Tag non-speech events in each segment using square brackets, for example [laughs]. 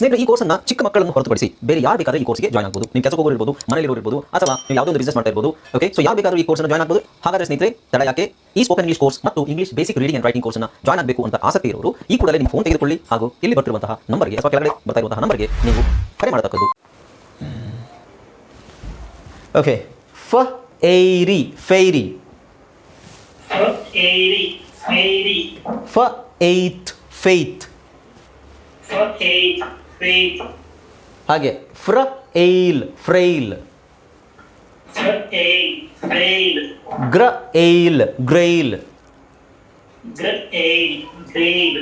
ಸ್ನೇಹಿತರೆ ಈ ಕೋರ್ಸನ್ನ ಚಿಕ್ಕ ಮಕ್ಕಳನ್ನು ಹೊರತುಪಡಿಸಿ ಬೇರೆ ಯಾರು ಬೇಕಾದ್ರೆ ಈ ಕೋರ್ಸ್ಗೆ ಜಾಯ್ನ್ ಆಗಬಹುದು ನಿಮ್ಮ ಕೆಲಸ ಹೋಗೋರು ಇರ್ಬೋದು ಮನೇಲಿ ಇರ್ಬೋದು ಅಥವಾ ನೀವು ಯಾವುದೋ ಒಂದು ಬಿಸ್ನೆಸ್ ಮಾಡ್ತಾ ಇರ್ಬೋದು ಓಕೆ ಸೊ ಯಾವ ಬೇಕಾದ್ರೂ ಈ ಕೋರ್ಸ್ ಜಾಯ್ನ್ ಆಗಬಹುದು ಹಾಗಾದ್ರೆ ಸ್ನೇಹಿತರೆ ತಡ ಯಾಕೆ? ಈ ಸ್ಪೋಕನ್ ಇಂಗ್ಲಿಷ್ ಕೋರ್ಸ್ ಮತ್ತು English basic reading and writing ಕೋರ್ಸ್ನ ಜಾಯ್ನ್ ಆಗಬೇಕು ಅಂತ ಆಸಕ್ತಿ ಇರೋರು ಈ ಕೂಡಲೇ ನಿಮ್ಮ ಫೋನ್ ತೆಗೆದುಕೊಳ್ಳಿ ಹಾಗೂ ಇಲ್ಲಿ ಬರ್ತಿರುವಂತಹ ನಂಬರ್ಗೆ ಅಥವಾ ಕೆಳಗಡೆ ಬರ್ತಾ ಇರುವಂತಹ ನಂಬರ್ಗೆ ನೀವು ಕರೆ ಮಾಡತಕ್ಕದ್ದು. ಓಕೆ ಫ ಏರಿ ಫೈರಿ ಫ ಏತ್ ಫೇತ್ ಫ feet, ಹಾಗೆ ಫ್ರ ಏಲ್ ಫ್ರೈಲ್ for eight, fail, ಗ್ರ ಏಲ್ ಗ್ರೈಲ್ good eight, grade,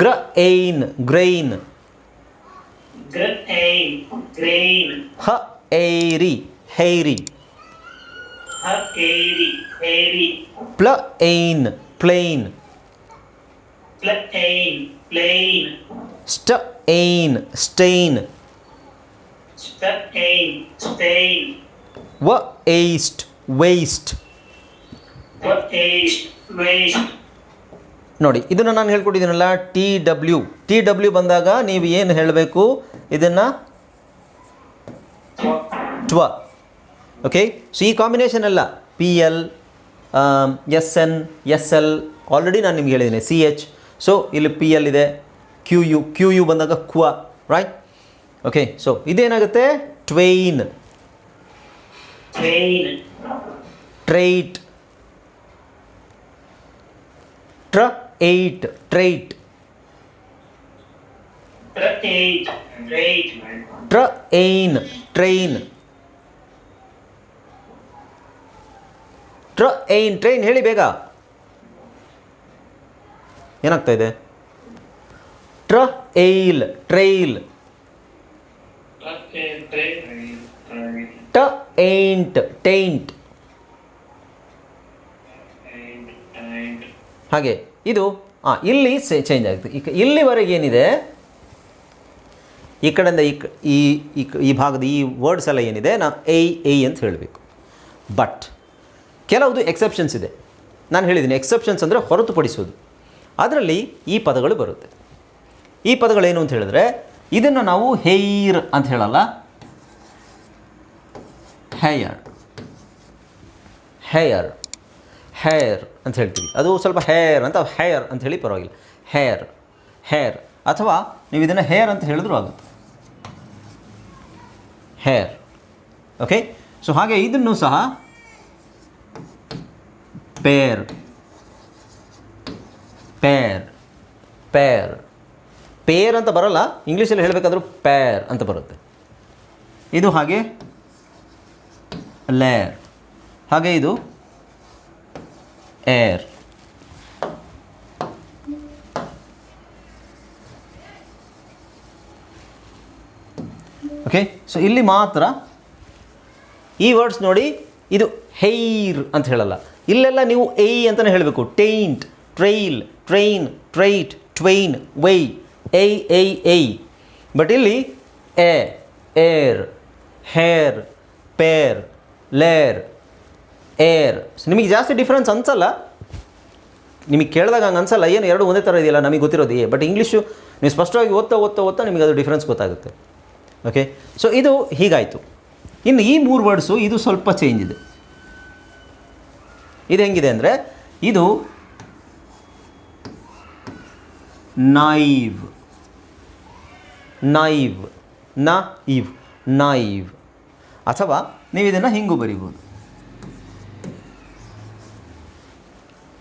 ಗ್ರ ಏನ್ ಗ್ರೈನ್ good eight, grade, ಹ ಏರಿ ಹೈರಿ for eighty, eighty, ಪ್ಲ ಏನ್ ಪ್ಲೇನ್ plus eight, plain, ಸ್ಟ ಏನ್ ಸ್ಟೈನ್ ವ ಏಸ್ಟ್ ವೇಸ್ಟ್ What eight, waste, ನೋಡಿ ಇದನ್ನು ನಾನು ಹೇಳ್ಕೊಟ್ಟಿದ್ದೀನಲ್ಲ ಟಿ ಡಬ್ಲ್ಯೂ ಟಿ ಡಬ್ಲ್ಯೂ ಬಂದಾಗ ನೀವು ಏನು ಹೇಳಬೇಕು? ಇದನ್ನು ಟ್ವ ಓಕೆ ಸೊ ಈ ಕಾಂಬಿನೇಷನ್ ಅಲ್ಲ. P L S N S L already ನಾನು ನಿಮ್ಗೆ ಹೇಳಿದ್ದೀನಿ. ಸಿ ಎಚ್ ಸೊ ಇಲ್ಲಿ ಪಿ ಎಲ್ ಇದೆ. ಕ್ಯೂ ಯು ಕ್ಯೂ ಯು ಬಂದಾಗ ಕ್ವ ರೈಟ್ ಓಕೆ ಸೊ ಇದೇನಾಗುತ್ತೆ? ಟ್ವೈನ್ ಟ್ರೈಟ್ ಟ್ರ ಏಟ್ ಟ್ರೈಟ್ ಟ್ರ ಏನ್ ಟ್ರೈನ್ ಟ್ರ ಏನ್ ಟ್ರೈನ್ ಹೇಳಿ ಬೇಗ. ಏನಾಗ್ತಾ ಇದೆ? ಟ್ರ ಏಲ್ ಟ್ರೈಲ್ ಟ ಏಂಟ್ ಟೈಂಟ್ ಹಾಗೆ ಇದು ಹಾಂ ಇಲ್ಲಿ ಚೇಂಜ್ ಆಗುತ್ತೆ. ಈಗ ಇಲ್ಲಿವರೆಗೆ ಏನಿದೆ? ಈ ಕಡೆಯಿಂದ ಈ ಈ ಈ ಭಾಗದ ಈ ವರ್ಡ್ಸ್ ಎಲ್ಲ ಏನಿದೆ? ನಾ ಎಯ್ ಎಯ್ ಅಂತ ಹೇಳಬೇಕು. ಬಟ್ ಕೆಲವುದು ಎಕ್ಸೆಪ್ಷನ್ಸ್ ಇದೆ. ನಾನು ಹೇಳಿದ್ದೀನಿ ಎಕ್ಸೆಪ್ಷನ್ಸ್ ಅಂದರೆ ಹೊರತುಪಡಿಸೋದು ಅದರಲ್ಲಿ ಈ ಪದಗಳು ಬರುತ್ತೆ. ಈ ಪದಗಳೇನು ಅಂತ ಹೇಳಿದ್ರೆ, ಇದನ್ನು ನಾವು ಹೇಯರ್ ಅಂತ ಹೇಳಲ್ಲ. ಹೇಯರ್. ಹೇಯರ್. ಹೇರ್ ಅಂತ ಹೇಳ್ತೀವಿ. ಅದು ಸ್ವಲ್ಪ ಹೇರ್ ಅಂತ ಹೇರ್ ಅಂತ ಹೇಳಿ ಪರವಾಗಿಲ್ಲ. ಹೇರ್ ಹೇರ್ ಅಥವಾ ನೀವು ಇದನ್ನು ಹೇರ್ ಅಂತ ಹೇಳಿದ್ರು ಆಗುತ್ತೆ. Hair okay? ಸೊ ಹಾಗೆ ಇದನ್ನು ಸಹ ಪೇರ್. ಪೇರ್. ಪೇರ್. ಪೇರ್ ಅಂತ ಬರಲ್ಲ, ಇಂಗ್ಲೀಷಲ್ಲಿ ಹೇಳಬೇಕಾದ್ರೂ ಪೇರ್ ಅಂತ ಬರುತ್ತೆ. ಇದು ಹಾಗೆ, ಲೇರ್. ಹಾಗೆ ಇದು, ಏರ್. ಓಕೆ ಸೊ ಇಲ್ಲಿ ಮಾತ್ರ ಈ ವರ್ಡ್ಸ್ ನೋಡಿ ಇದು ಹೇರ್ ಅಂತ ಹೇಳಲ್ಲ. ಇಲ್ಲೆಲ್ಲ ನೀವು ಏಯ್ ಅಂತಲೇ ಹೇಳಬೇಕು. Taint trail train trait twain Y ಏಯ್ ಎಯ್ ಎಯ್ ಬಟ್ ಇಲ್ಲಿ A air hair pair lair air ನಿಮಗೆ ಜಾಸ್ತಿ ಡಿಫ್ರೆನ್ಸ್ ಅನ್ಸಲ್ಲ? ನಿಮಗೆ ಕೇಳಿದಾಗ ಹಂಗೆ ಅನ್ಸಲ್ಲ? ಏನು ಎರಡು ಒಂದೇ ಥರ ಇದೆಯಲ್ಲ, ನಮಗೆ ಗೊತ್ತಿರೋದು ಏ ಬಟ್ ಇಂಗ್ಲೀಷು ನೀವು ಸ್ಪಷ್ಟವಾಗಿ ಓದ್ತಾ ಓದ್ತಾ ಓದ್ತಾ ನಿಮಗೆ ಅದು ಡಿಫ್ರೆನ್ಸ್ ಗೊತ್ತಾಗುತ್ತೆ. ಓಕೆ ಸೊ ಇದು ಹೀಗಾಯಿತು. ಇನ್ನು ಈ ಮೂರು ವರ್ಡ್ಸು ಇದು ಸ್ವಲ್ಪ ಚೇಂಜ್ ಇದೆ. ಇದು ಹೆಂಗಿದೆ ಅಂದರೆ, ಇದು ನೈವ್ ನೈವ್ನ ಇವ್ ನೈವ್ ಅಥವಾ ನೀವು ಇದನ್ನು ಹಿಂಗೂ ಬರಿಬೋದು.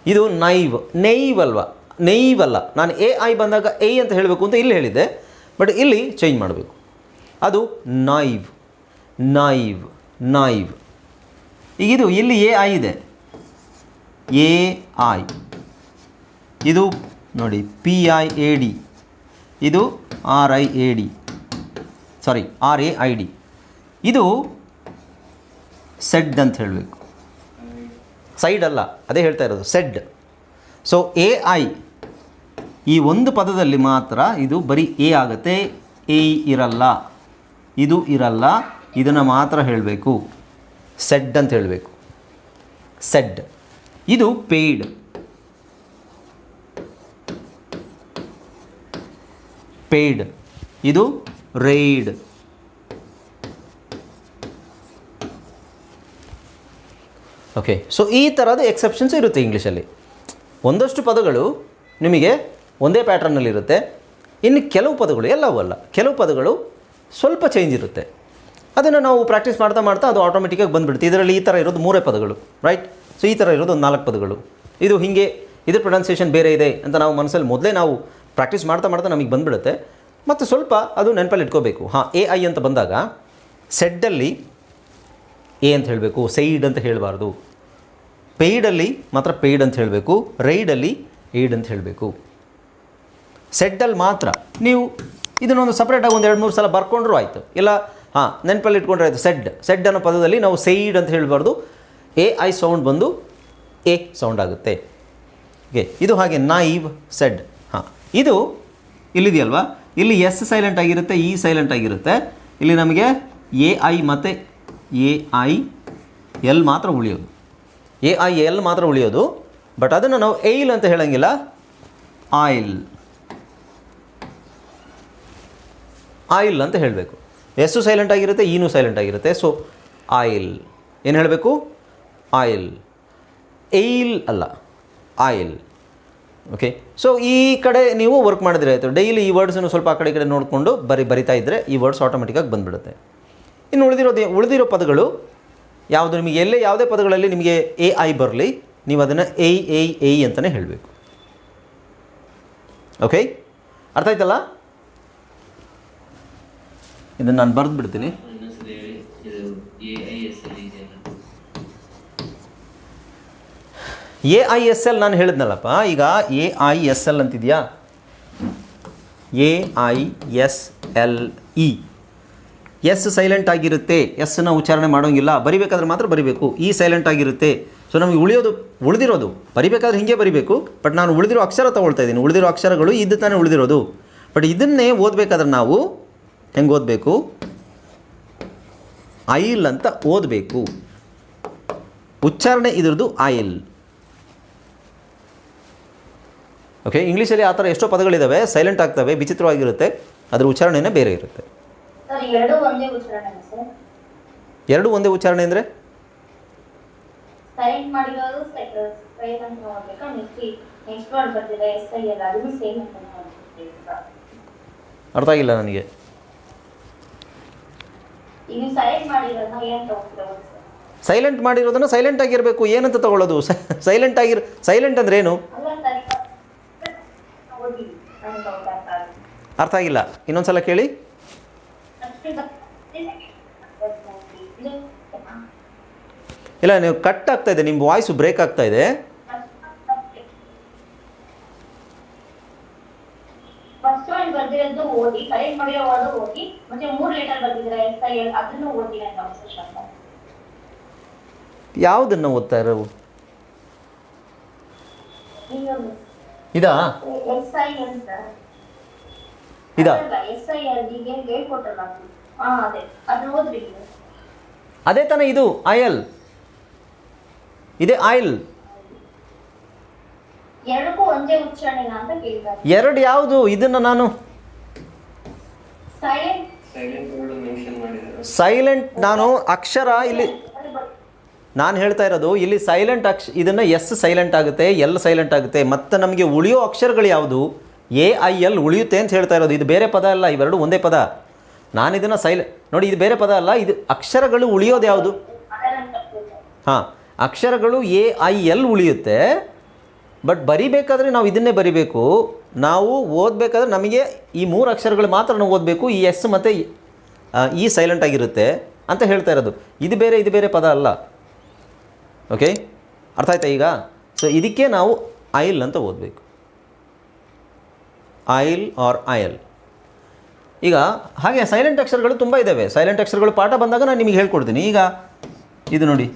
ಇದು ನೈವ್ ನೈವ್ ಅಲ್ವಾ? ನೈವ್ ಅಲ್ಲ. ನಾನು ಎ ಐ ಬಂದಾಗ ಎ ಅಂತ ಹೇಳಬೇಕು ಅಂತ ಇಲ್ಲಿ ಹೇಳಿದ್ದೆ. ಬಟ್ ಇಲ್ಲಿ ಚೇಂಜ್ ಮಾಡಬೇಕು. ಅದು ನೈವ್ ನೈವ್ ನೈವ್ ಈಗ ಇದು ಇಲ್ಲಿ ಎ ಐ ಇದೆ. ಎ ಐ ಇದು ನೋಡಿ ಪಿ ಐ ಎ ಡಿ ಇದು R I A D sorry R A I D ಇದು ಸೆಡ್ ಅಂತ ಹೇಳಬೇಕು. ಸೈಡ್ ಅಲ್ಲ, ಅದೇ ಹೇಳ್ತಾ ಇರೋದು ಸೆಡ್ ಸೊ ಎ ಐ ಈ ಒಂದು ಪದದಲ್ಲಿ ಮಾತ್ರ ಇದು ಬರೀ ಎ ಆಗುತ್ತೆ ಎ ಇರಲ್ಲ. ಇದು ಇರಲ್ಲ, ಇದನ್ನು ಮಾತ್ರ ಹೇಳಬೇಕು. ಸೆಡ್ ಅಂತ ಹೇಳಬೇಕು. ಸೆಡ್ ಇದು ಪೇಯ್ಡ್ ಪೇಯ್ಡ್ ಇದು ರೈಡ್ ಓಕೆ ಸೊ ಈ ಥರದ ಎಕ್ಸೆಪ್ಷನ್ಸ್ ಇರುತ್ತೆ ಇಂಗ್ಲೀಷಲ್ಲಿ ಒಂದಷ್ಟು ಪದಗಳು ನಿಮಗೆ ಒಂದೇ ಪ್ಯಾಟ್ರನ್ನಲ್ಲಿರುತ್ತೆ ಇನ್ನು ಕೆಲವು ಪದಗಳು ಎಲ್ಲವೂ ಅಲ್ಲ. ಕೆಲವು ಪದಗಳು ಸ್ವಲ್ಪ ಚೇಂಜ್ ಇರುತ್ತೆ. ಅದನ್ನು ನಾವು ಪ್ರಾಕ್ಟೀಸ್ ಮಾಡ್ತಾ ಮಾಡ್ತಾ ಅದು ಆಟೋಮೆಟಿಕ್ಕಾಗಿ ಬಂದುಬಿಡುತ್ತೆ. ಇದರಲ್ಲಿ ಈ ಥರ ಇರೋದು ಮೂರೇ ಪದಗಳು ರೈಟ್ ಸೊ ಈ ಥರ ಇರೋದು ಒಂದು ನಾಲ್ಕು ಪದಗಳು. ಇದು ಹೀಗೆ, ಇದ್ರ ಪ್ರೊನೌನ್ಸಿಯೇಷನ್ ಬೇರೆ ಇದೆ ಅಂತ ನಾವು ಮನಸ್ಸಲ್ಲಿ ಮೊದಲೇ ನಾವು ಪ್ರಾಕ್ಟೀಸ್ ಮಾಡ್ತಾ ಮಾಡ್ತಾ ನಮಗೆ ಬಂದುಬಿಡುತ್ತೆ. ಮತ್ತು ಸ್ವಲ್ಪ ಅದು ನೆನಪಲ್ಲಿ ಇಟ್ಕೋಬೇಕು. ಹಾಂ ಎ ಐ ಅಂತ ಬಂದಾಗ ಸೆಡ್ಡಲ್ಲಿ ಎ ಅಂತ ಹೇಳಬೇಕು ಸೈಡ್ ಅಂತ ಹೇಳಬಾರ್ದು. ಪೇಯ್ಡಲ್ಲಿ ಮಾತ್ರ ಪೇಯ್ಡ್ ಅಂತ ಹೇಳಬೇಕು ರೈಡಲ್ಲಿ ಏಡ್ ಅಂತ ಹೇಳಬೇಕು. ಸೆಡ್ಡಲ್ಲಿ ಮಾತ್ರ ನೀವು ಇದನ್ನೊಂದು ಸಪ್ರೇಟಾಗಿ ಒಂದು ಎರಡು ಮೂರು ಸಲ ಬರ್ಕೊಂಡ್ರೂ ಆಯಿತು. ಇಲ್ಲ, ಹಾಂ, ನೆನಪಲ್ಲಿ ಇಟ್ಕೊಂಡ್ರೆ ಆಯಿತು. ಸೆಡ್ ಸೆಡ್ ಅನ್ನೋ ಪದದಲ್ಲಿ ನಾವು ಸೈಡ್ ಅಂತ ಹೇಳಬಾರ್ದು. ಎ ಐ ಸೌಂಡ್ ಬಂದು ಎ ಸೌಂಡ್ ಆಗುತ್ತೆ. ಓಕೆ ಇದು ಹಾಗೆ ನೈವ್ ಸೆಡ್ ಹಾಂ. ಇದು ಇಲ್ಲಿದೆಯಲ್ವಾ? ಇಲ್ಲಿ ಎಸ್ ಸೈಲೆಂಟ್ ಆಗಿರುತ್ತೆ ಇ ಸೈಲೆಂಟ್ ಆಗಿರುತ್ತೆ. ಇಲ್ಲಿ ನಮಗೆ ಎ ಐ ಮತ್ತು ಎ ಐ ಎಲ್ ಮಾತ್ರ ಉಳಿಯೋದು. ಎ ಐ ಎಲ್ ಮಾತ್ರ ಉಳಿಯೋದು. ಬಟ್ ಅದನ್ನು ನಾವು ಏಲ್ ಅಂತ ಹೇಳಂಗಿಲ್ಲ. ಆಯಿಲ್ ಆಯಿಲ್ ಅಂತ ಹೇಳಬೇಕು. ಎಸ್ಸು ಸೈಲೆಂಟ್ ಆಗಿರುತ್ತೆ ಈನೂ ಸೈಲೆಂಟ್ ಆಗಿರುತ್ತೆ. ಸೊ ಆಯಿಲ್ ಏನು ಹೇಳಬೇಕು? ಆಯಿಲ್ ಏಲ್ ಅಲ್ಲ. ಆಯಿಲ್ ಓಕೆ ಸೊ ಈ ಕಡೆ ನೀವು ವರ್ಕ್ ಮಾಡಿದ್ರೆ ಆಯಿತು. ಡೈಲಿ ಈ ವರ್ಡ್ಸನ್ನು ಸ್ವಲ್ಪ ಆ ಕಡೆ ಕಡೆ ನೋಡಿಕೊಂಡು ಬರಿ, ಬರಿತಾ ಇದ್ದರೆ ಈ ವರ್ಡ್ಸ್ ಆಟೋಮೆಟಿಕ್ಕಾಗಿ ಬಂದುಬಿಡುತ್ತೆ. ಇನ್ನು ಉಳಿದಿರೋದು ಉಳಿದಿರೋ ಪದಗಳು ಯಾವುದು? ನಿಮಗೆ ಎಲ್ಲೇ ಯಾವುದೇ ಪದಗಳಲ್ಲಿ ನಿಮಗೆ ಎ ಐ ಬರಲಿ, ನೀವು ಅದನ್ನು ಎ ಎ ಎ ಅಂತಲೇ ಹೇಳಬೇಕು. ಓಕೆ ಅರ್ಥ ಆಯ್ತಲ್ಲ? ಇದನ್ನು ನಾನು ಬರೆದು ಬಿಡ್ತೀನಿ ಇನ್ನೊಂದ್ಸಲ ಹೇಳಿ ಇದು ಎ ಐ ಎಸ್ ಎಲ್ ಇದೆಯಲ್ಲ ಎ ಐ ಎಸ್ ಎಲ್ ನಾನು ಹೇಳಿದ್ನಲ್ಲಪ್ಪ, ಈಗ A I S L ಅಂತಿದೆಯಾ? A I S L E. S silent ಆಗಿರುತ್ತೆ ಎಸ್ನ ಉಚ್ಚಾರಣೆ ಮಾಡೋಂಗಿಲ್ಲ, ಬರಿಬೇಕಾದ್ರೆ ಮಾತ್ರ ಬರಿಬೇಕು. ಇ ಸೈಲೆಂಟ್ ಆಗಿರುತ್ತೆ. ಸೊ ನಮಗೆ ಉಳಿಯೋದು, ಉಳಿದಿರೋದು, ಬರಿಬೇಕಾದ್ರೆ ಹಿಂಗೆ ಬರಿಬೇಕು ಬಟ್ ನಾನು ಉಳಿದಿರೋ ಅಕ್ಷರ ತೊಗೊಳ್ತಾ ಇದ್ದೀನಿ. ಉಳಿದಿರೋ ಅಕ್ಷರಗಳು ಇದು ತಾನೇ ಉಳಿದಿರೋದು. ಬಟ್ ಇದನ್ನೇ ಓದಬೇಕಾದ್ರೆ ನಾವು ಹೆಂಗೆ ಓದಬೇಕು? ಐಲ್ ಅಂತ ಓದಬೇಕು. ಉಚ್ಚಾರಣೆ ಇದ್ರದ್ದು ಆಯಿಲ್ ಓಕೆ ಇಂಗ್ಲೀಷಲ್ಲಿ ಆ ಥರ ಎಷ್ಟೋ ಪದಗಳಿದ್ದಾವೆ ಸೈಲೆಂಟ್ ಆಗ್ತವೆ ವಿಚಿತ್ರವಾಗಿರುತ್ತೆ. ಅದರ ಉಚ್ಚಾರಣೆನೇ ಬೇರೆ ಇರುತ್ತೆ. ಎರಡು ಒಂದೇ ಉಚ್ಚಾರಣೆ ಅಂದರೆ? ಅರ್ಥ ಆಗಿಲ್ಲ ನನಗೆ. ಸೈಲೆಂಟ್ ಮಾಡಿರೋದನ್ನು ಸೈಲೆಂಟ್ ಆಗಿರಬೇಕು. ಏನಂತ ತಗೊಳ್ಳೋದು? [laughs] ಸೈಲೆಂಟ್ ಆಗಿರ್ ಸೈಲೆಂಟ್ ಅಂದ್ರೆ ಏನು ಅಲ್ಲ ಸರ್ ಈಗ ಓದಿ ನಾನು ತಗೋತಾ ಅರ್ಥ ಆಗಿಲ್ಲ. ಇನ್ನೊಂದ್ಸಲ ಕೇಳಿ. ಇಲ್ಲ ನೀವು ಕಟ್ ಆಗ್ತಾ ಇದೆ ನಿಮ್ಮ ವಾಯ್ಸು ಬ್ರೇಕ್ ಆಗ್ತಾ ಇದೆ. ಯಾವುದನ್ನು ಓದ್ತಾ ಇರೋ ಇದಾ? ಇದಾ? ಅದೇ. ತಾನೆ ಅದೇ ತಾನೇ ಇದು ಆಯಲ್. ಇದೇ ಆಯಿಲ್. ಎರಡಕ್ಕೂ ಒಂದೇ ಉಚ್ಚಾರಣೆನಾ ಅಂತ ಕೇಳ್ತಾರೆ. ಎರಡು ಯಾವುದು? ಇದನ್ನ ನಾನು. ಸೈಲೆಂಟ್ ಸೈಲೆಂಟ್ ವರ್ಡ್ ಮೆನ್ಷನ್ ಮಾಡಿದ್ದಾರೆ. ಸೈಲೆಂಟ್ ನಾನು ಅಕ್ಷರ ಇಲ್ಲಿ ನಾನು ಹೇಳ್ತಾ ಇರೋದು ಇಲ್ಲಿ ಸೈಲೆಂಟ್ ಅಕ್ಷ ಇದನ್ನು ಎಸ್ ಸೈಲೆಂಟ್ ಆಗುತ್ತೆ ಎಲ್ ಸೈಲೆಂಟ್ ಆಗುತ್ತೆ ಮತ್ತು ನಮಗೆ ಉಳಿಯೋ ಅಕ್ಷರಗಳು ಯಾವುದು? ಎ ಐ ಎಲ್ ಉಳಿಯುತ್ತೆ ಅಂತ ಹೇಳ್ತಾ ಇರೋದು. ಇದು ಬೇರೆ ಪದ ಅಲ್ಲ, ಇವೆರಡು ಒಂದೇ ಪದ. ನಾನು ಇದನ್ನು ಸೈಲ್, ನೋಡಿ, ಇದು ಬೇರೆ ಪದ ಅಲ್ಲ, ಇದು ಅಕ್ಷರಗಳು ಉಳಿಯೋದು ಯಾವುದು? ಹಾಂ, ಅಕ್ಷರಗಳು ಎ ಐ ಎಲ್ ಉಳಿಯುತ್ತೆ, ಬಟ್ ಬರಿಬೇಕಾದ್ರೆ ನಾವು ಇದನ್ನೇ ಬರಿಬೇಕು. ನಾವು ಓದಬೇಕಾದ್ರೆ ನಮಗೆ ಈ ಮೂರು ಅಕ್ಷರಗಳು ಮಾತ್ರ ನಾವು ಓದಬೇಕು, ಈ ಎಸ್ ಮತ್ತು ಈ ಸೈಲೆಂಟ್ ಆಗಿರುತ್ತೆ ಅಂತ ಹೇಳ್ತಾ ಇರೋದು. ಇದು ಬೇರೆ ಇದು ಬೇರೆ ಪದ ಅಲ್ಲ. ಓಕೆ ಅರ್ಥ ಆಯ್ತಾ ಈಗ? ಸೊ ಇದಕ್ಕೆ ನಾವು ಐಲ್ ಅಂತ ಓದಬೇಕು. ಐಲ್ ಆರ್ ಆಯಲ್ ಈಗ ಹಾಗೆ ಸೈಲೆಂಟ್ ಅಕ್ಷರಗಳು ತುಂಬ ಇದ್ದಾವೆ ಸೈಲೆಂಟ್ ಅಕ್ಷರಗಳು ಪಾಠ ಬಂದಾಗ ನಾನು ನಿಮಗೆ ಹೇಳ್ಕೊಡ್ತೀನಿ. ಈಗ ಇದು ನೋಡಿ.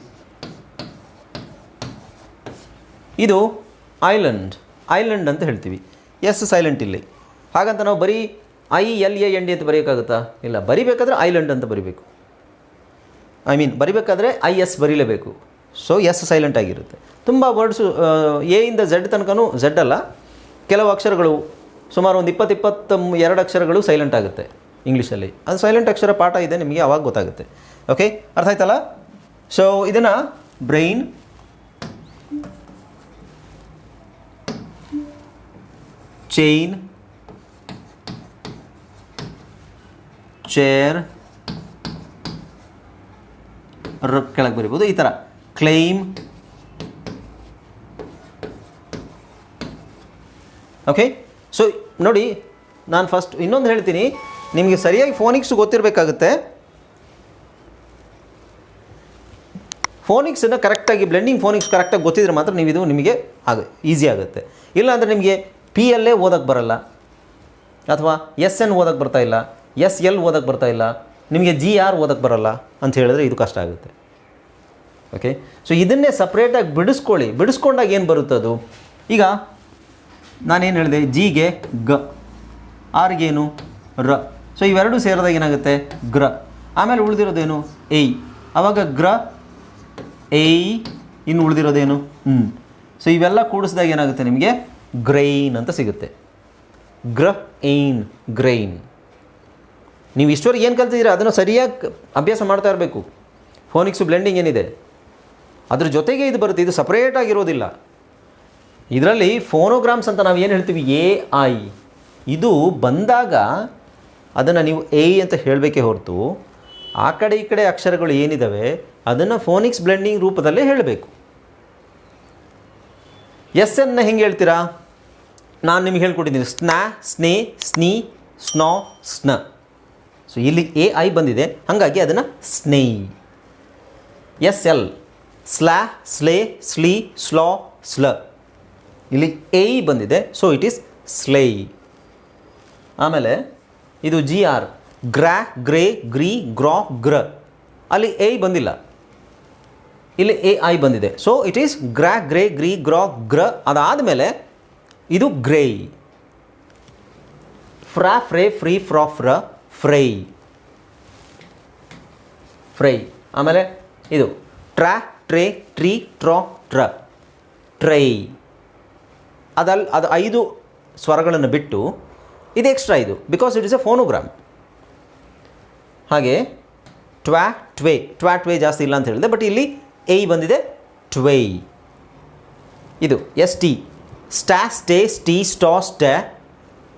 ಇದು ಐಲ್ಯಾಂಡ್ ಐಲ್ಯಾಂಡ್ ಅಂತ ಹೇಳ್ತೀವಿ. ಎಸ್ ಸೈಲೆಂಟ್ ಇಲ್ಲಿ. ಹಾಗಂತ ನಾವು ಬರೀ I, L, A, N, D ಅಂತ ಬರೆಯೋಕ್ಕಾಗುತ್ತಾ? ಇಲ್ಲ, ಬರಿಬೇಕಾದ್ರೆ ಐಲ್ಯಾಂಡ್ ಅಂತ ಬರಿಬೇಕು. ಐ ಮೀನ್ ಬರಿಬೇಕಾದ್ರೆ ಐ, ಎಸ್ ಬರೀಲೇಬೇಕು. ಸೊ ಎಸ್ ಸೈಲೆಂಟ್ ಆಗಿರುತ್ತೆ. ತುಂಬ ವರ್ಡ್ಸು ಎ ಇಂದ ಝೆಡ್ ತನಕನೂ ಝೆಡ್ ಅಲ್ಲ. ಕೆಲವು ಅಕ್ಷರಗಳು ಸುಮಾರು ಒಂದು ಇಪ್ಪತ್ತು ಇಪ್ಪತ್ತ ಎರಡು ಅಕ್ಷರಗಳು ಸೈಲೆಂಟ್ ಆಗುತ್ತೆ ಇಂಗ್ಲೀಷಲ್ಲಿ ಅದು ಸೈಲೆಂಟ್ ಅಕ್ಷರ ಪಾಠ ಇದೆ ನಿಮಗೆ ಅವಾಗ ಗೊತ್ತಾಗುತ್ತೆ. ಓಕೆ ಅರ್ಥ ಆಯ್ತಲ್ಲ? ಸೊ ಇದನ್ನು ಬ್ರೈನ್ ಚೈನ್ ಚೇರ್ ಕೆಳಗೆ ಬರಿಬೋದು. ಈ ಥರ ಕ್ಲೈಮ್ ಓಕೆ ಸೊ ನೋಡಿ, ನಾನು ಫಸ್ಟ್ ಇನ್ನೊಂದು ಹೇಳ್ತೀನಿ. ನಿಮಗೆ ಸರಿಯಾಗಿ ಫೋನಿಕ್ಸ್ ಗೊತ್ತಿರಬೇಕಾಗುತ್ತೆ. ಫೋನಿಕ್ಸನ್ನು ಕರೆಕ್ಟಾಗಿ ಬ್ಲೆಂಡಿಂಗ್ ಫೋನಿಕ್ಸ್ ಕರೆಕ್ಟಾಗಿ ಗೊತ್ತಿದ್ರೆ ಮಾತ್ರ ನೀವು ಇದು ನಿಮಗೆ ಆಗ ಈಸಿ ಆಗುತ್ತೆ. ಇಲ್ಲಾಂದರೆ ನಿಮಗೆ ಪಿ ಎಲ್ಲೇ ಓದೋಕ್ಕೆ ಬರಲ್ಲ. ಅಥವಾ ಎಸ್ ಎನ್ ಓದೋಕ್ಕೆ ಬರ್ತಾ ಇಲ್ಲ. ಎಸ್ ಎಲ್ ಓದೋಕ್ಕೆ ಇಲ್ಲ. ನಿಮಗೆ ಜಿ ಆರ್ ಓದೋಕ್ಕೆ ಬರಲ್ಲ ಅಂತ ಹೇಳಿದ್ರೆ ಇದು ಕಷ್ಟ ಆಗುತ್ತೆ. ಓಕೆ ಸೊ ಇದನ್ನೇ ಸಪ್ರೇಟಾಗಿ ಬಿಡಿಸ್ಕೊಳ್ಳಿ. ಬಿಡಿಸ್ಕೊಂಡಾಗ ಏನು ಬರುತ್ತದು ಈಗ ನಾನೇನು ಹೇಳಿದೆ? ಜಿಗೆ ಗ. ಆರ್ಗೇನು? ರ. ಸೊ ಇವೆರಡು ಸೇರಿದಾಗ ಏನಾಗುತ್ತೆ? ಗ್ರ. ಆಮೇಲೆ ಉಳಿದಿರೋದೇನು? ಏಯ್. ಆವಾಗ ಗ್ರ, ಏಯ್. ಇನ್ನು ಉಳಿದಿರೋದೇನು? ಹ್ಞೂ ಸೊ ಇವೆಲ್ಲ ಕೂಡಿಸಿದಾಗ ಏನಾಗುತ್ತೆ ನಿಮಗೆ? ಗ್ರೈನ್ ಅಂತ ಸಿಗುತ್ತೆ. ಗ್ರ ಏನ್ ಗ್ರೈನ್. ನೀವು ಇಷ್ಟವರೆಗೆ ಏನು ಕಲ್ತಿದ್ದೀರಾ? ಅದನ್ನು ಸರಿಯಾಗಿ ಅಭ್ಯಾಸ ಮಾಡ್ತಾ ಇರಬೇಕು. ಫೋನಿಕ್ಸು ಬ್ಲೆಂಡಿಂಗ್ ಏನಿದೆ? ಅದ್ರ ಜೊತೆಗೆ ಇದು ಬರುತ್ತೆ. ಇದು ಸಪ್ರೇಟ್ ಆಗಿರೋದಿಲ್ಲ. ಇದರಲ್ಲಿ ಫೋನೋಗ್ರಾಮ್ಸ್ ಅಂತ ನಾವು ಏನು ಹೇಳ್ತೀವಿ? A I. ಇದು ಬಂದಾಗ ಅದನ್ನು ನೀವು ಎ ಅಂತ ಹೇಳಬೇಕೇ ಹೊರತು ಆ ಕಡೆ ಈ ಕಡೆ ಅಕ್ಷರಗಳು ಏನಿದ್ದಾವೆ ಅದನ್ನು ಫೋನಿಕ್ಸ್ ಬ್ಲೆಂಡಿಂಗ್ ರೂಪದಲ್ಲೇ ಹೇಳಬೇಕು. ಎಸ್ ಎನ್ನ ಹೆಂಗೆ ಹೇಳ್ತೀರಾ? ನಾನು ನಿಮಗೆ ಹೇಳ್ಕೊಟ್ಟಿದ್ದೀನಿ. ಸ್ನಾ, ಸ್ನೇ, ಸ್ನಿ, ಸ್ನೋ, ಸ್ನ. ಸೊ ಇಲ್ಲಿ ಎ ಐ ಬಂದಿದೆ. ಹಾಗಾಗಿ ಅದನ್ನು ಸ್ನೇಹಿ. S L. ಸ್ಲಾ, ಸ್ಲೇ, ಸ್ಲೀ, ಸ್ಲಾ, ಸ್ಲ. ಇಲ್ಲಿ ಎ ಬಂದಿದೆ ಸೊ ಇಟ್ ಈಸ್ ಸ್ಲೈ ಆಮೇಲೆ ಇದು ಜಿ ಆರ್ ಗ್ರಾ ಗ್ರೇ ಗ್ರೀ ಗ್ರಾ ಗ್ರ ಅಲ್ಲಿ ಎ ಬಂದಿಲ್ಲ. ಇಲ್ಲಿ ಎ ಐ ಬಂದಿದೆ. ಸೊ ಇಟ್ ಈಸ್ ಗ್ರಾ ಗ್ರೇ ಗ್ರೀ ಗ್ರಾ ಗ್ರ ಅದಾದಮೇಲೆ ಇದು ಗ್ರೇ ಫ್ರಾ ಫ್ರೇ ಫ್ರೀ ಫ್ರಾ ಫ್ರ ಫ್ರೈ ಫ್ರೈ ಆಮೇಲೆ ಇದು ಟ್ರಾ ಟ್ರೇ ಟ್ರೀ ಟ್ರಾ ಟ್ರ ಟ್ರೈ ಅದಲ್, ಅದು ಐದು ಸ್ವರಗಳನ್ನು ಬಿಟ್ಟು ಇದು ಎಕ್ಸ್ಟ್ರಾ ಇದು because it is a phonogram ಹಾಗೆ ಟ್ವಾ ಟ್ವೇ ಟ್ವ್ಯಾ ಟ್ವೇ ಜಾಸ್ತಿ ಇಲ್ಲ ಅಂತ ಹೇಳಿದೆ ಬಟ್ ಇಲ್ಲಿ ಎ ಬಂದಿದೆ ಟ್ವೇ ಇದು ಎಸ್ ಟಿ ಸ್ಟಾ ಸ್ಟೇ ಸ್ಟಿ ಸ್ಟಾ ಸ್ಟ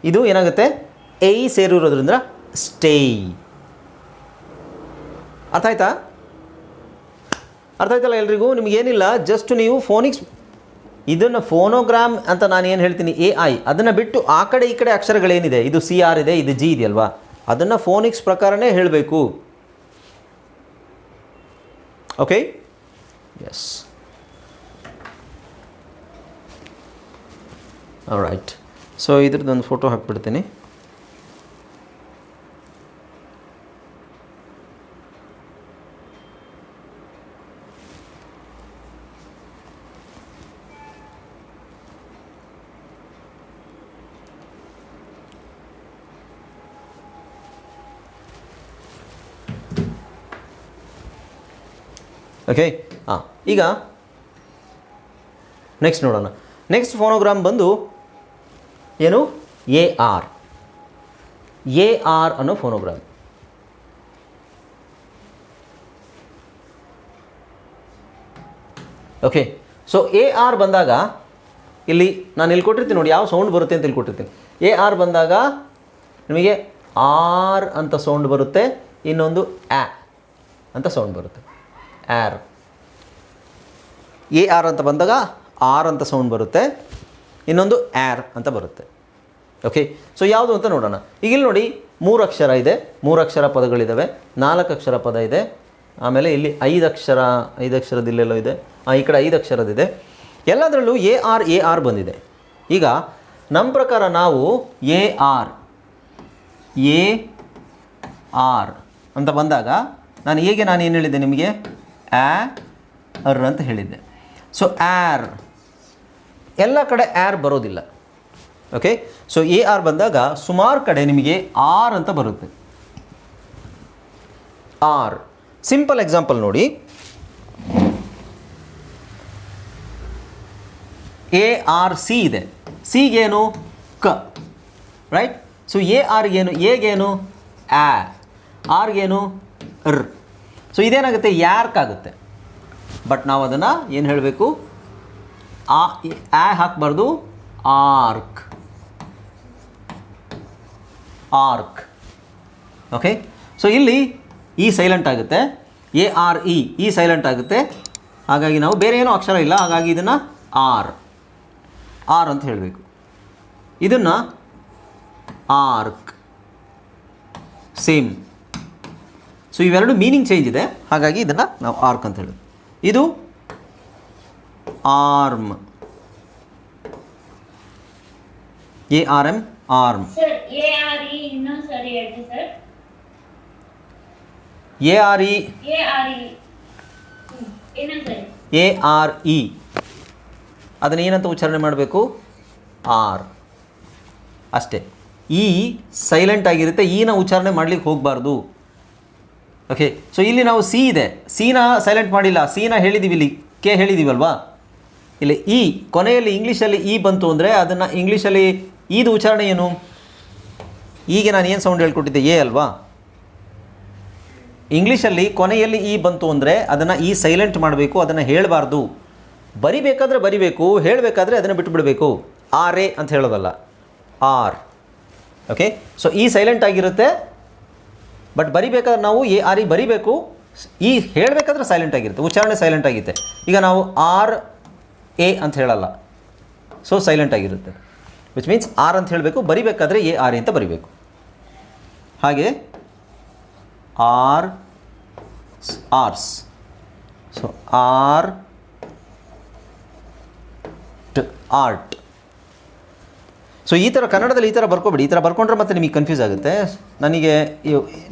ಇದು ಏನಾಗುತ್ತೆ? ಎ ಸೇರಿರೋದ್ರಿಂದ ಸ್ಟೇ ಅರ್ಥ ಆಯ್ತಾ? ಅರ್ಥ ಆಯ್ತಲ್ಲ ಎಲ್ರಿಗೂ? ನಿಮಗೇನಿಲ್ಲ ಜಸ್ಟ್ ನೀವು ಫೋನಿಕ್ಸ್ ಇದನ್ನು ಫೋನೋಗ್ರಾಮ್ ಅಂತ ನಾನು ಏನು ಹೇಳ್ತೀನಿ ಎ ಐ ಅದನ್ನು ಬಿಟ್ಟು ಆ ಕಡೆ ಈ ಕಡೆ ಅಕ್ಷರಗಳೇನಿದೆ, ಇದು ಸಿ ಆರ್ ಇದೆ, ಇದು ಜಿ ಇದೆಯಲ್ವಾ ಅದನ್ನು ಫೋನಿಕ್ಸ್ ಪ್ರಕಾರನೇ ಹೇಳಬೇಕು. ಓಕೆ ಎಸ್ ರೈಟ್ ಸೊ ಇದ್ರದ್ದೊಂದು ಫೋಟೋ ಹಾಕ್ಬಿಡ್ತೀನಿ. ಓಕೆ ಹಾಂ ಈಗ ನೆಕ್ಸ್ಟ್ ನೋಡೋಣ. ನೆಕ್ಸ್ಟ್ ಫೋನೋಗ್ರಾಮ್ ಬಂದು ಏನು? ಎ ಆರ್ ಎ ಆರ್ ಅನ್ನೋ phonogram okay so A R ಬಂದಾಗ ಇಲ್ಲಿ ನಾನು ಇಲ್ಲಿ ಕೊಟ್ಟಿರ್ತೀನಿ ನೋಡಿ, ಯಾವ ಸೌಂಡ್ ಬರುತ್ತೆ ಅಂತ ಇಲ್ಲಿ ಕೊಟ್ಟಿರ್ತೀನಿ ಎ ಆರ್ ಬಂದಾಗ ನಿಮಗೆ ಆರ್ ಅಂತ ಸೌಂಡ್ ಬರುತ್ತೆ, ಇನ್ನೊಂದು ಆ್ಯ ಅಂತ ಸೌಂಡ್ ಬರುತ್ತೆ. ಆರ್. ಎ ಆರ್ ಅಂತ ಬಂದಾಗ ಆರ್ ಅಂತ ಸೌಂಡ್ ಬರುತ್ತೆ, ಇನ್ನೊಂದು ಆರ್ ಅಂತ ಬರುತ್ತೆ. ಓಕೆ ಸೊ ಯಾವುದು ಅಂತ ನೋಡೋಣ. ಈಗ ಇಲ್ಲಿ ನೋಡಿ, ಮೂರು ಅಕ್ಷರ ಇದೆ, ಮೂರು ಅಕ್ಷರ ಪದಗಳಿದ್ದಾವೆ ನಾಲ್ಕು ಅಕ್ಷರ ಪದ ಇದೆ, ಆಮೇಲೆ ಇಲ್ಲಿ ಐದು ಅಕ್ಷರ, ಐದು ಅಕ್ಷರದ ಇಲ್ಲೆಲ್ಲೋ ಇದೆ ಈ ಕಡೆ ಐದು ಅಕ್ಷರದಿದೆ. ಎಲ್ಲದರಲ್ಲೂ ಎ ಆರ್ ಎ ಆರ್ ಬಂದಿದೆ. ಈಗ ನಮ್ಮ ಪ್ರಕಾರ ನಾವು ಎ ಆರ್ ಎ ಆರ್ ಅಂತ ಬಂದಾಗ, ನಾನು ಹೇಗೆ ನಾನು ಏನು ಹೇಳಿದ್ದೆ ನಿಮಗೆ? ಆ ಅರ್ ಅಂತ ಹೇಳಿದ್ದೆ. So R. ಎಲ್ಲ ಕಡೆ ಆರ್ ಬರೋದಿಲ್ಲ. ಓಕೆ ಸೊ ಎ ಆರ್ ಬಂದಾಗ ಸುಮಾರು ಕಡೆ ನಿಮಗೆ ಆರ್ ಅಂತ ಬರುತ್ತೆ. ಆರ್. ಸಿಂಪಲ್ ಎಕ್ಸಾಂಪಲ್ ನೋಡಿ. ಎ ಆರ್ ಸಿ ಇದೆ. ಸಿಗೇನು? ಕ. ರೈಟ್ ಸೊ ಎ ಆರ್ಗೇನು? ಎಗೇನು? ಆ. ಆರ್ಗೇನು? ರ್. ಸೊ ಇದೇನಾಗುತ್ತೆ? ಯಾರ್ಕ್ ಆಗುತ್ತೆ ಬಟ್ ನಾವು ಅದನ್ನು ಏನು ಹೇಳಬೇಕು? ಆ ಆ ಹಾಕಬಾರ್ದು. ಆರ್ಕ್. ಆರ್ಕ್. ಓಕೆ ಸೊ ಇಲ್ಲಿ ಇ ಸೈಲೆಂಟ್ ಆಗುತ್ತೆ. A R E E silent ಆಗುತ್ತೆ. ಹಾಗಾಗಿ ನಾವು ಬೇರೆ ಏನೂ ಅಕ್ಷರ ಇಲ್ಲ. ಹಾಗಾಗಿ ಇದನ್ನು ಆರ್ ಆರ್ ಅಂತ ಹೇಳಬೇಕು. ಇದನ್ನು ಆರ್ಕ್. ಸೇಮ್ ಸೊ ಇವೆರಡು ಮೀನಿಂಗ್ ಚೇಂಜ್ ಇದೆ. ಹಾಗಾಗಿ ಇದನ್ನು ನಾವು ಆರ್ಕ್ ಅಂತ ಹೇಳೋದು. ಇದು arm A R M arm A R E A R E ಅದನ್ನು ಏನಂತ ಉಚ್ಚಾರಣೆ ಮಾಡಬೇಕು? ಆರ್ ಅಷ್ಟೇ. ಇ ಸೈಲೆಂಟ್ ಆಗಿರುತ್ತೆ. ಈನ ಉಚ್ಚಾರಣೆ ಮಾಡಲಿಕ್ಕೆ ಹೋಗಬಾರ್ದು. ಓಕೆ ಸೊ ಇಲ್ಲಿ ನಾವು ಸಿ ಇದೆ. ಸಿನ ಸೈಲೆಂಟ್ ಮಾಡಿಲ್ಲ. ಸಿನ ಹೇಳಿದ್ದೀವಿ ಇಲ್ಲಿ. ಕೆ ಹೇಳಿದ್ದೀವಲ್ವಾ ಇಲ್ಲಿ ಇ ಕೊನೆಯಲ್ಲಿ ಇಂಗ್ಲೀಷಲ್ಲಿ ಇ ಬಂತು ಅಂದರೆ ಅದನ್ನು ಇಂಗ್ಲೀಷಲ್ಲಿ ಈದು ಉಚ್ಚಾರಣೆ ಏನು? ಈಗ ನಾನು ಏನು ಸೌಂಡ್ ಹೇಳ್ಕೊಟ್ಟಿದ್ದೆ? ಎ ಅಲ್ವಾ? ಇಂಗ್ಲೀಷಲ್ಲಿ ಕೊನೆಯಲ್ಲಿ ಇ ಬಂತು ಅಂದರೆ ಅದನ್ನು ಈ ಸೈಲೆಂಟ್ ಮಾಡಬೇಕು, ಅದನ್ನು ಹೇಳಬಾರ್ದು. ಬರಿಬೇಕಾದ್ರೆ ಬರಿಬೇಕು, ಹೇಳಬೇಕಾದ್ರೆ ಅದನ್ನು ಬಿಟ್ಟುಬಿಡಬೇಕು ಆರ್ ಎ ಅಂತ ಹೇಳೋದಲ್ಲ. ಆರ್ ಓಕೆ ಸೊ ಈ ಸೈಲೆಂಟ್ ಆಗಿರುತ್ತೆ. ಬಟ್ ಬರಿಬೇಕಾದ್ರೆ ನಾವು ಎ, ಆರ್, ಇ ಬರಿಬೇಕು, ಈ ಹೇಳಬೇಕಾದ್ರೆ ಸೈಲೆಂಟ್ ಆಗಿರುತ್ತೆ, ಉಚ್ಚಾರಣೆ ಸೈಲೆಂಟ್ ಆಗಿರುತ್ತೆ ಈಗ ನಾವು ಆರ್, ಎ ಅಂತ ಹೇಳಲ್ಲ. ಸೊ ಸೈಲೆಂಟ್ ಆಗಿರುತ್ತೆ. ವಿಚ್ ಮೀನ್ಸ್ ಆರ್ ಅಂತ ಹೇಳಬೇಕು, ಬರಿಬೇಕಾದ್ರೆ ಎ, ಆರ್ ಅಂತ ಬರಿಬೇಕು. ಹಾಗೆ, R, hours. So R art. So ಈ ಥರ ಕನ್ನಡದಲ್ಲಿ ಈ ಥರ ಬರ್ಕೊಬೇಡಿ. ಈ ಥರ ಬರ್ಕೊಂಡ್ರೆ ಮತ್ತೆ ನಿಮಗೆ ಕನ್ಫ್ಯೂಸ್ ಆಗುತ್ತೆ. ನನಗೆ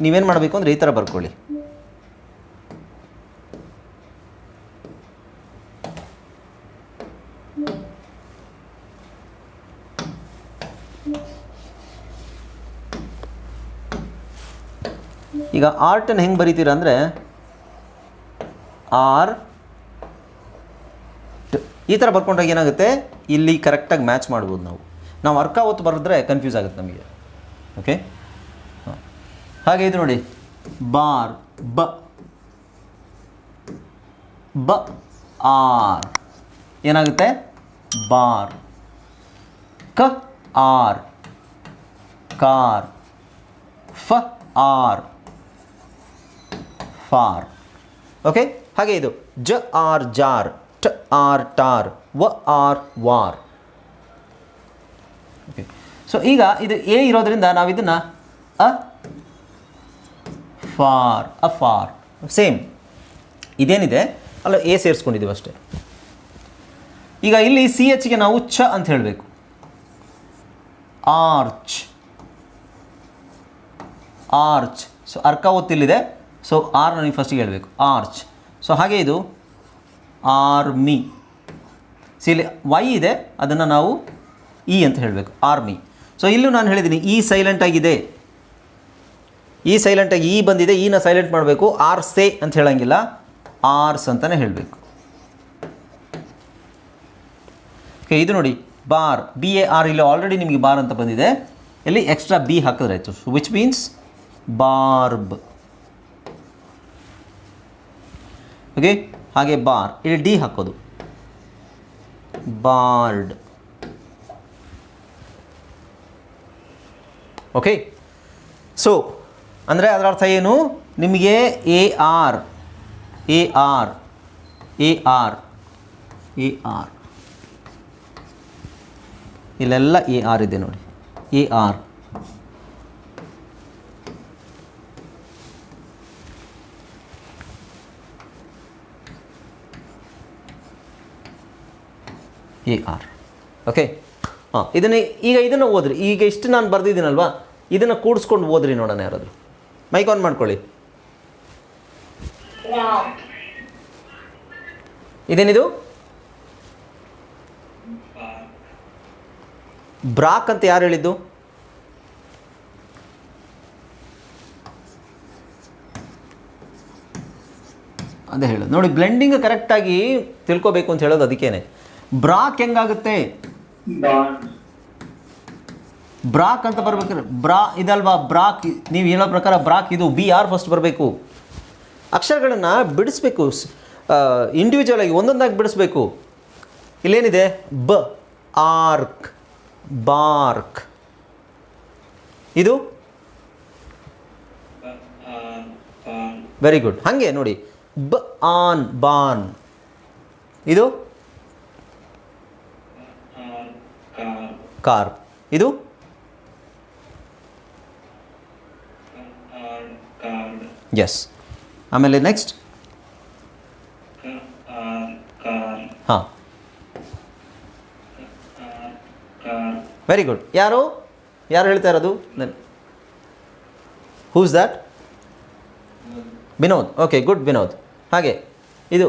ನೀವೇನು ಮಾಡಬೇಕು ಅಂದರೆ ಈ ಥರ ಬರ್ಕೊಳ್ಳಿ. ಈಗ ಆರ್ಟನ್ನು ಹೆಂಗೆ ಬರಿತೀರ ಅಂದರೆ ಆರ್. ಈ ಥರ ಬರ್ಕೊಂಡಾಗ ಏನಾಗುತ್ತೆ? ಇಲ್ಲಿ ಕರೆಕ್ಟಾಗಿ ಮ್ಯಾಚ್ ಮಾಡ್ಬೋದು ನಾವು. ನಾವು ಅರ್ಕ ಹೊತ್ತು ಬರೆದ್ರೆ ಕನ್ಫ್ಯೂಸ್ ಆಗುತ್ತೆ ನಮಗೆ. ಓಕೆ ಹಾಗೆ ಇದು ನೋಡಿ. ಬಾರ್, ಬ. ಬ, ಆರ್. ಏನಾಗುತ್ತೆ? ಬಾರ್. ಕ, ಆರ್. ಕಾರ್. ಫ, ಆರ್. ಫಾರ್. ಓಕೆ ಹಾಗೆ ಇದು. ಜ, ಆರ್, ಜಾರ್. ಟ, ಆರ್, ಟಾರ್. ವ, ಆರ್, ವಾರ್. ಓಕೆ ಸೊ ಈಗ ಇದು ಎ ಇರೋದ್ರಿಂದ ನಾವು ಇದನ್ನು ಅ, ಫಾರ್ ಅ ಫಾರ್, ಸೇಮ್. ಇದೇನಿದೆ? ಅಲ್ಲ ಎ ಸೇರಿಸ್ಕೊಂಡಿದ್ದೀವಿ ಅಷ್ಟೇ. ಈಗ ಇಲ್ಲಿ ಸಿ ಎಚ್ಗೆ ನಾವು ಛ ಅಂತ ಹೇಳಬೇಕು. ಆರ್ಚ್. ಆರ್ಚ್. ಸೊ ಅರ್ಕ ಒತ್ತಿಲ್ಲಿದೆ ಸೊ ಆರ್ ನನಗೆ ಫಸ್ಟಿಗೆ ಹೇಳಬೇಕು. ಆರ್ಚ್. ಸೊ ಹಾಗೆ ಇದು ಆರ್ಮಿ. ಸಿ ಇಲ್ಲಿ ವೈ ಇದೆ. ಅದನ್ನು ನಾವು ಇ ಅಂತ ಹೇಳಬೇಕು ಆರ್ಮಿ ಸೊ ಇಲ್ಲೂ ನಾನು ಹೇಳಿದ್ದೀನಿ ಈ ಸೈಲೆಂಟ್ ಆಗಿದೆ. ಈ ಸೈಲೆಂಟಾಗಿ ಈ ಬಂದಿದೆ ಈನ ಸೈಲೆಂಟ್ ಮಾಡಬೇಕು ಆರ್ ಸೇ ಅಂತ ಹೇಳಂಗಿಲ್ಲ. ಆರ್ಸ್ ಅಂತಲೇ ಹೇಳಬೇಕು. ಓಕೆ ಇದು ನೋಡಿ ಬಾರ್ ಬಿ ಎ ಆರ್ ಇಲ್ಲಿ ಆಲ್ರೆಡಿ ನಿಮಗೆ ಬಾರ್ ಅಂತ ಬಂದಿದೆ. ಇಲ್ಲಿ ಎಕ್ಸ್ಟ್ರಾ ಬಿ ಹಾಕಿದ್ರೆ ಆಯಿತು. ವಿಚ್ ಮೀನ್ಸ್ ಬಾರ್ಬ್ ಓಕೆ ಹಾಗೆ ಬಾರ್ ಇಲ್ಲಿ ಡಿ ಹಾಕೋದು. ಬಾರ್ಡ್ ಓಕೆ ಸೊ ಅಂದರೆ ಅದರ ಅರ್ಥ ಏನು? ನಿಮಗೆ A R A R A R A R ಇಲ್ಲೆಲ್ಲ ಎ ಆರ್ ಇದೆ ನೋಡಿ. A R A R okay ಹಾಂ, ಇದನ್ನು, ಈಗ ಇದನ್ನು ಓದ್ರಿ. ಈಗ ಇಷ್ಟು ನಾನು ಬರೆದಿದ್ದೀನಲ್ವಾ? ಇದನ್ನು ಕೂಡಿಸ್ಕೊಂಡು ಓದ್ರಿ ನೋಡೋಣ ಯಾರಾದರೂ. ಮೈಕ್ ಆನ್ ಮಾಡ್ಕೊಳ್ಳಿ. ಇದೇನಿದು? ಬ್ರಾಕ್ ಅಂತ ಯಾರು ಹೇಳಿದ್ದು? ಅದೇ ಹೇಳೋದು. ನೋಡಿ ಬ್ಲೆಂಡಿಂಗ್ ಕರೆಕ್ಟಾಗಿ ತಿಳ್ಕೋಬೇಕು ಅಂತ ಹೇಳೋದು ಅದಕ್ಕೇನೆ. ಬ್ರಾಕ್ ಹೆಂಗಾಗುತ್ತೆ? ಬ್ರಾಕ್ ಅಂತ ಬರ್ಬೇಕಾದ್ರೆ ಬ್ರಾ ಇದಲ್ವಾ ಬ್ರಾಕ್ ನೀವು ಹೇಳೋ ಪ್ರಕಾರ ಬ್ರಾಕ್ ಇದು ಬಿ ಆರ್ ಫಸ್ಟ್ ಬರಬೇಕು. ಅಕ್ಷರಗಳನ್ನು ಬಿಡಿಸ್ಬೇಕು. ಇಂಡಿವಿಜುವಲ್ ಆಗಿ ಒಂದೊಂದಾಗಿ ಬಿಡಿಸ್ಬೇಕು. ಇಲ್ಲೇನಿದೆ? ಬ ಆರ್ಕ್ ಬಾರ್ಕ್. ಇದು? ವೆರಿ ಗುಡ್ ಹಾಗೆ ನೋಡಿ. ಬ ಆನ್ ಬಾನ್. ಇದು? ಕಾರ್. ಇದು? ಎಸ್ ಆಮೇಲೆ ನೆಕ್ಸ್ಟ್ ಹಾಂ. ವೆರಿ ಗುಡ್ ಯಾರು? ಯಾರು ಹೇಳ್ತಾ ಇರೋದು? Who's that Vinod. Okay good Vinod. ಹಾಗೆ, ಇದು.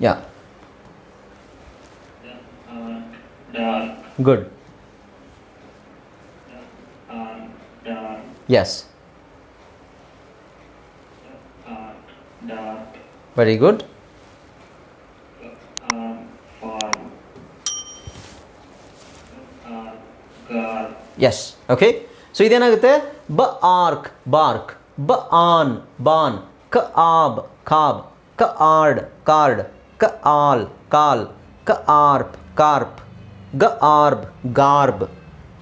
Yeah good dark, yes uh, dark, very good uh, farm, uh, car, yes okay so ಇದೇನಾಗುತ್ತೆ ಬ ಆರ್ಕ್ ಬಾರ್ಕ್. ಬ ಆನ್ ಬಾನ್. ಕ ಆಬ್ ಖಾಬ್ ಕ ಆರ್ಡ್ ಕಾರ್ಡ್. ಕ ಆಲ್ ಕಾಲ್. ಕ ಆರ್ಪ್ ಕಾರ್ಪ್. ಗ ಆರ್ಬ್ ಗಾರ್ಬ್.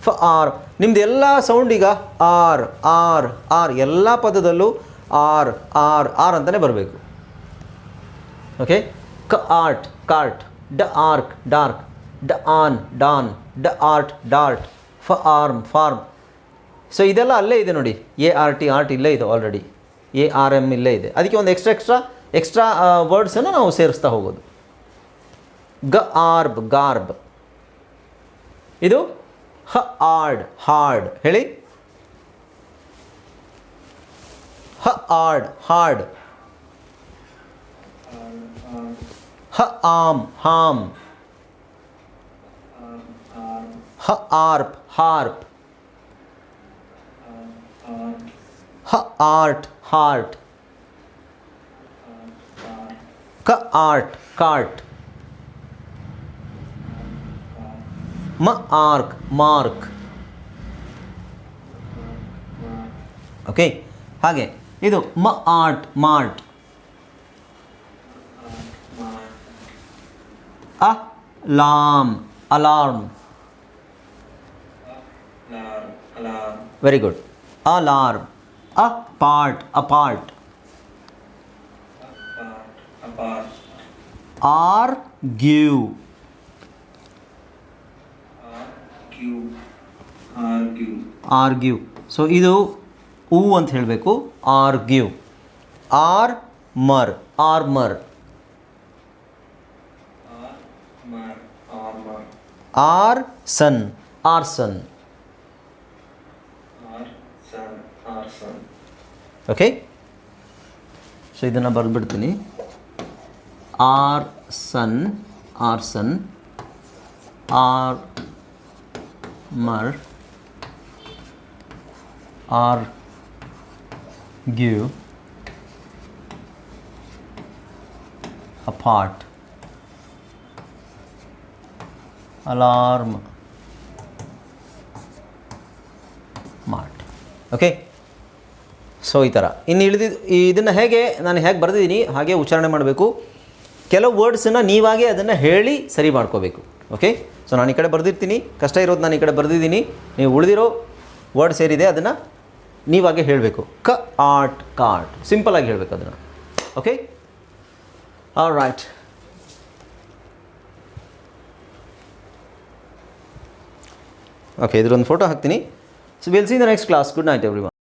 ಫ ಆರ್ ನಿಮ್ದು ಎಲ್ಲ ಸೌಂಡ್ ಈಗ ಆರ್ ಆರ್ ಆರ್ ಎಲ್ಲ ಪದದಲ್ಲೂ ಆರ್ ಆರ್ ಆರ್ ಅಂತಲೇ ಬರಬೇಕು. ಓಕೆ ಕ ಆರ್ಟ್ ಕಾರ್ಟ್ ಡ ಆರ್ಕ್ ಡಾರ್ಕ್ ಡ ಆನ್ ಡಾನ್ ಡ ಆರ್ಟ್ ಡಾರ್ಟ್ ಫ ಆರ್ಮ್ ಫಾರ್ಮ್ ಸೊ ಇದೆಲ್ಲ ಅಲ್ಲೇ ಇದೆ ನೋಡಿ. ಎ ಆರ್ ಟಿ ಆರ್ಟ್ ಇಲ್ಲೇ ಇದೆ ಆಲ್ರೆಡಿ ಎ ಆರ್ ಎಂ ಇಲ್ಲೇ ಇದೆ. ಅದಕ್ಕೆ ಒಂದು ಎಕ್ಸ್ಟ್ರಾ ಎಕ್ಸ್ಟ್ರಾ ಎಕ್ಸ್ಟ್ರಾ ವರ್ಡ್ಸನ್ನು ನಾವು ಸೇರಿಸ್ತಾ ಹೋಗೋದು. ಗ ಆರ್ಬ್ ಗಾರ್ಬ್ ಇದು? ಹ ಆರ್ಡ್ ಹಾರ್ಡ್ ಹೇಳಿ. ಹ ಆರ್ಡ್ ಹಾರ್ಡ್ ಹ, ಆಮ್, ಹಾಮ್. ಹ, ಆರ್ಪ್, ಹಾರ್ಪ್. ಹ, ಆರ್ಟ್, ಹಾರ್ಟ್. ಕ, ಆರ್ಟ್, ಕಾರ್ಟ್. ಮ ಆರ್ಕ್ ಮಾರ್ಕ್ ಓಕೆ ಹಾಗೆ. ಇದು ಮ ಆರ್ಟ್ ಮಾರ್ಟ್ ಅ Lam alarm. Alarm, alarm, very good alarm. ಅ part apart. Apart, apart, argue argue, argue, argue so ಇದು ಹೂ ಅಂತ ಹೇಳಬೇಕು. Argue armour armour armor, armor, arson arson okay so ಇದನ್ನು ಬರೆದ್ಬಿಡ್ತೀನಿ. ಆರ್ ಸನ್ ಆರ್ ಸನ್ ಆರ್ argue apart, alarm, mart. Okay so ಈ ಥರ ಇನ್ನು ಇಳಿದ ಇದನ್ನು ಹೇಗೆ ನಾನು ಹೇಗೆ ಬರೆದಿದ್ದೀನಿ, ಹಾಗೆ ಉಚ್ಚಾರಣೆ ಮಾಡಬೇಕು. ಕೆಲವು ವರ್ಡ್ಸನ್ನು ನೀವಾಗೇ ಅದನ್ನು ಹೇಳಿ ಸರಿ ಮಾಡ್ಕೋಬೇಕು. ಓಕೆ ಸೊ ನಾನು ಈ ಕಡೆ ಬರೆದಿರ್ತೀನಿ. ಕಷ್ಟ ಇರೋದು ನಾನು ಈ ಕಡೆ ಬರೆದಿದ್ದೀನಿ. ನೀವು ಉಳಿದಿರೋ ವರ್ಡ್ ಸೇರಿದೆ, ಅದನ್ನು ನೀವಾಗೆ ಹೇಳಬೇಕು. ಕ ಆರ್ಟ್ ಕಾರ್ಟ್ ಸಿಂಪಲಾಗಿ ಹೇಳಬೇಕು ಅದನ್ನು. ಓಕೆ ಆಲ್ ರೈಟ್ ಓಕೆ ಇದ್ರೊಂದು ಫೋಟೋ ಹಾಕ್ತೀನಿ. So will see the next class good night every